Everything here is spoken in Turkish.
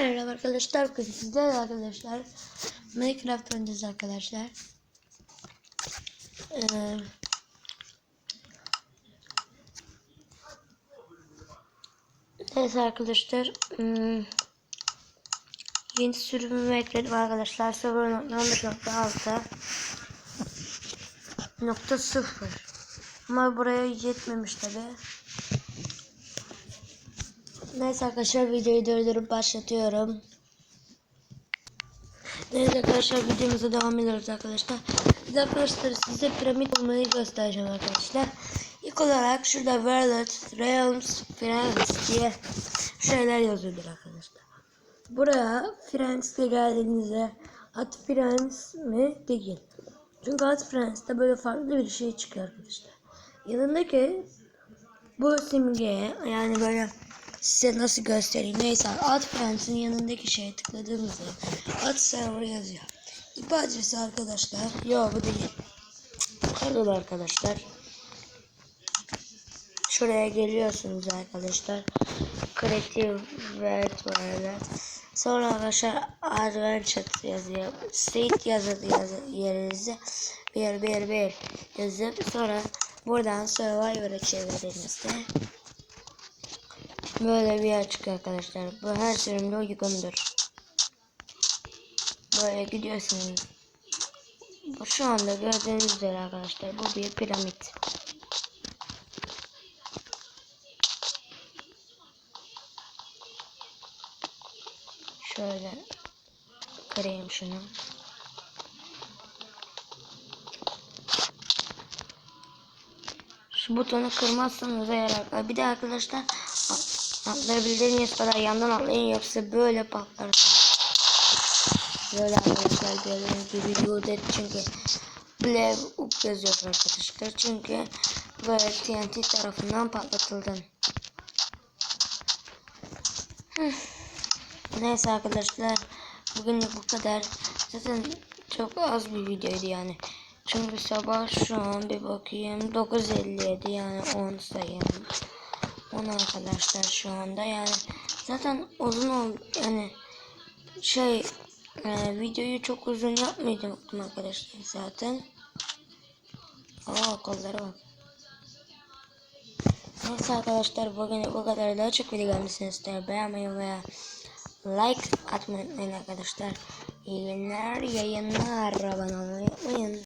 Merhaba arkadaşlar. Bugün sizlerle arkadaşlar. Minecraft oynayacağız arkadaşlar. Ee, neyse arkadaşlar. Hmm, yeni sürümümü ekledim arkadaşlar. Server 15.6 nokta sıfır. Ama buraya yetmemiş tabi. Neyse arkadaşlar videoyu durdurup başlatıyorum. Neyse arkadaşlar videomuza devam ediyoruz arkadaşlar. Biz arkadaşlar size piramit olmayı göstereceğim arkadaşlar. İlk olarak şurada World, Realms, Friends diye şeyler yazıyordur arkadaşlar. Buraya Friends'e geldiğinizde At Friends mi değil. Çünkü At Friends'te böyle farklı bir şey çıkıyor arkadaşlar. Yanındaki bu simgeye yani böyle size nasıl göstereyim neyse Ad Friends'in yanındaki şeye tıkladığımızda Ad Server yazıyor. IP adresi arkadaşlar. Yok bu değil. Pardon arkadaşlar. Şuraya geliyorsunuz arkadaşlar. Creative World böyle. Sonra arkadaşlar Adventure yazıyor. State yazı yazı yerinize bir bir bir yazıp sonra buradan Survivor'a çevirdiğinizde Böyle bir yer çıkıyor arkadaşlar. Bu her sürümde uygundur. Böyle gidiyorsunuz. Şu anda gördüğünüz üzere arkadaşlar bu bir piramit. Şöyle kırayım şunu. Şu butonu kırmazsanız eğer. Bir de arkadaşlar atlayabildiğiniz kadar yandan atlayın yoksa böyle patlarsınız. Böyle arkadaşlar gördüğünüz gibi Yudet çünkü Blev up yazıyor arkadaşlar. Çünkü böyle TNT tarafından patlatıldın. Neyse arkadaşlar bugünlük bu kadar. Zaten çok az bir videoydu yani. Çünkü sabah şu an bir bakayım 9.57 yani 10 sayım. 10 arkadaşlar şu anda yani zaten uzun ol yani şey e, videoyu çok uzun yapmayacaktım arkadaşlar zaten. Aa kollara bak. Neyse arkadaşlar bugün bu kadar daha çok video gelmesini ister beğenmeyi veya like atmayı unutmayın arkadaşlar. İyi günler, yayınlar, abone olmayı unutmayın.